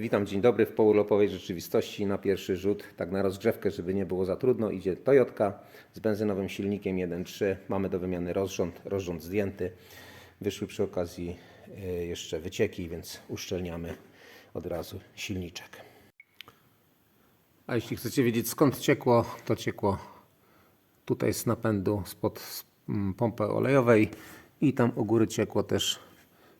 Witam, dzień dobry. W pourlopowej rzeczywistości na pierwszy rzut, tak na rozgrzewkę, żeby nie było za trudno, idzie Toyotka z benzynowym silnikiem 1.3. Mamy do wymiany rozrząd, rozrząd zdjęty. Wyszły przy okazji e, jeszcze wycieki, więc uszczelniamy od razu silniczek. A jeśli chcecie wiedzieć skąd ciekło, to ciekło tutaj z napędu spod mm, pompy olejowej i tam u góry ciekło też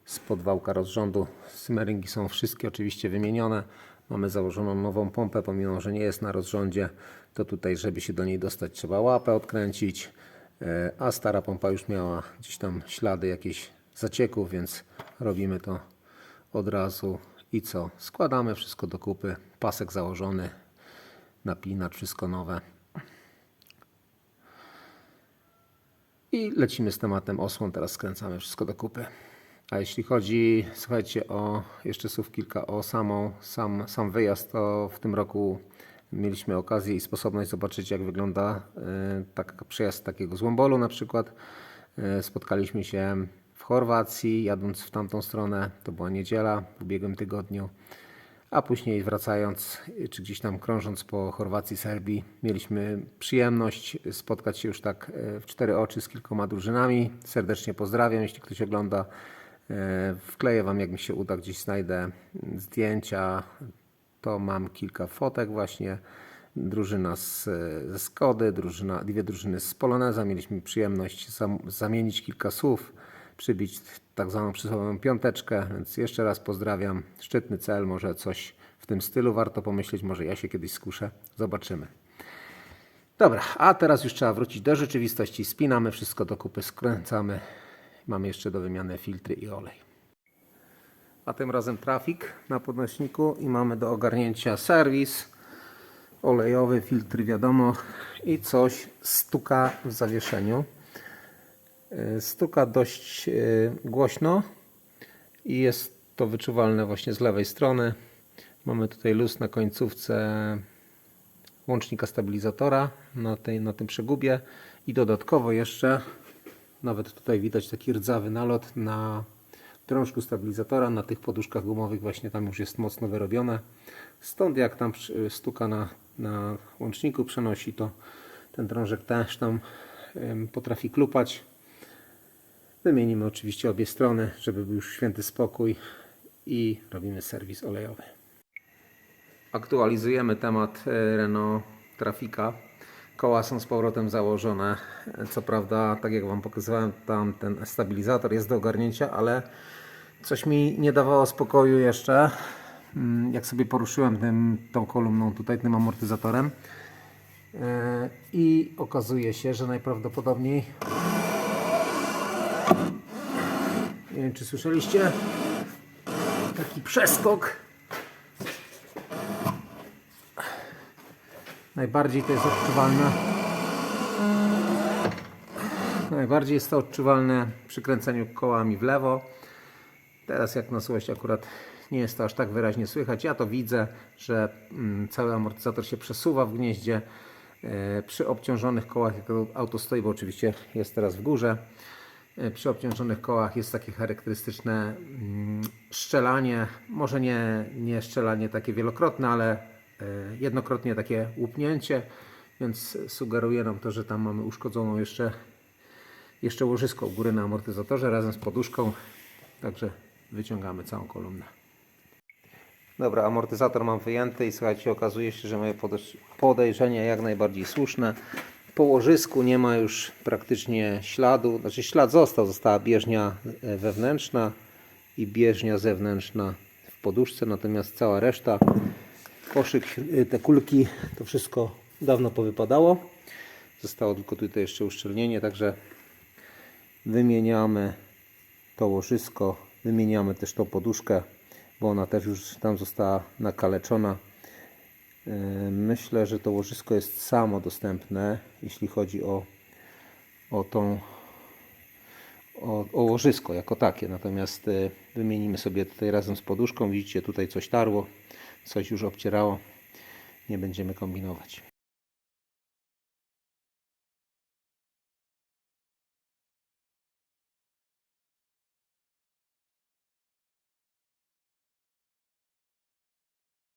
spod wałka rozrządu. Symeryngi są wszystkie oczywiście wymienione. Mamy założoną nową pompę, pomimo że nie jest na rozrządzie, to tutaj, żeby się do niej dostać, trzeba łapę odkręcić, E, a stara pompa już miała gdzieś tam ślady jakieś zacieków, więc robimy to od razu. I co? Składamy wszystko do kupy, pasek założony, napinacz, wszystko nowe. I lecimy z tematem osłon, teraz skręcamy wszystko do kupy. A jeśli chodzi, słuchajcie, o jeszcze słów kilka o samą, sam, sam wyjazd, to w tym roku mieliśmy okazję i sposobność zobaczyć, jak wygląda e, tak, przejazd takiego złombolu na przykład. E, Spotkaliśmy się w Chorwacji, jadąc w tamtą stronę, to była niedziela w ubiegłym tygodniu. A później wracając, czy gdzieś tam krążąc po Chorwacji, Serbii, mieliśmy przyjemność spotkać się już tak e, w cztery oczy z kilkoma drużynami. Serdecznie pozdrawiam, jeśli ktoś ogląda. E, Wkleję Wam, jak mi się uda, gdzieś znajdę zdjęcia. To mam kilka fotek właśnie. Drużyna z, ze Skody, drużyna, dwie drużyny z Poloneza. Mieliśmy przyjemność zam, zamienić kilka słów, przybić tak zwaną przysłowiową piąteczkę, więc jeszcze raz pozdrawiam. Szczytny cel, może coś w tym stylu warto pomyśleć, może ja się kiedyś skuszę. Zobaczymy. Dobra, a teraz już trzeba wrócić do rzeczywistości. Spinamy wszystko do kupy, skręcamy. Mamy jeszcze do wymiany filtry i olej. A tym razem trafik na podnośniku i mamy do ogarnięcia serwis olejowy, filtry wiadomo i coś stuka w zawieszeniu. Yy, Stuka dość yy, głośno i jest to wyczuwalne właśnie z lewej strony. Mamy tutaj luz na końcówce łącznika stabilizatora na, tej, na tym przegubie i dodatkowo jeszcze nawet tutaj widać taki rdzawy nalot na drążku stabilizatora, na tych poduszkach gumowych właśnie tam już jest mocno wyrobione. Stąd jak tam stuka na, na łączniku przenosi, to ten drążek też tam potrafi klupać. Wymienimy oczywiście obie strony, żeby był już święty spokój i robimy serwis olejowy. Aktualizujemy temat e, Renault Trafika. Koła są z powrotem założone. Co prawda, tak jak Wam pokazywałem, tam ten stabilizator jest do ogarnięcia, ale coś mi nie dawało spokoju jeszcze. Mm, Jak sobie poruszyłem tym, tą kolumną tutaj, tym amortyzatorem. E, I okazuje się, że najprawdopodobniej nie wiem czy słyszeliście taki przeskok Najbardziej to jest odczuwalne. Najbardziej jest to odczuwalne przy kręceniu kołami w lewo. Teraz jak na akurat nie jest to aż tak wyraźnie słychać. Ja to widzę, że mm, cały amortyzator się przesuwa w gnieździe. E, Przy obciążonych kołach, jak auto stoi, bo oczywiście jest teraz w górze, e, przy obciążonych kołach jest takie charakterystyczne mm, szczelanie, może nie, nie szczelanie takie wielokrotne, ale jednokrotnie takie łupnięcie, więc sugeruje nam to, że tam mamy uszkodzoną jeszcze, jeszcze łożysko u góry na amortyzatorze razem z poduszką, także wyciągamy całą kolumnę. Dobra, amortyzator mam wyjęty i słuchajcie, okazuje się, że moje podejrz- podejrzenia jak najbardziej słuszne. Po łożysku nie ma już praktycznie śladu, znaczy ślad został, została bieżnia e, wewnętrzna i bieżnia zewnętrzna w poduszce, natomiast cała reszta, koszyk, e, te kulki, to wszystko dawno powypadało. Zostało tylko tutaj jeszcze uszczelnienie, także wymieniamy to łożysko, wymieniamy też tą poduszkę, bo ona też już tam została nakaleczona. Yy, Myślę, że to łożysko jest samo dostępne, jeśli chodzi o, o tą o, o łożysko jako takie. Natomiast yy, wymienimy sobie tutaj razem z poduszką. Widzicie, tutaj coś tarło, coś już obcierało. Nie będziemy kombinować.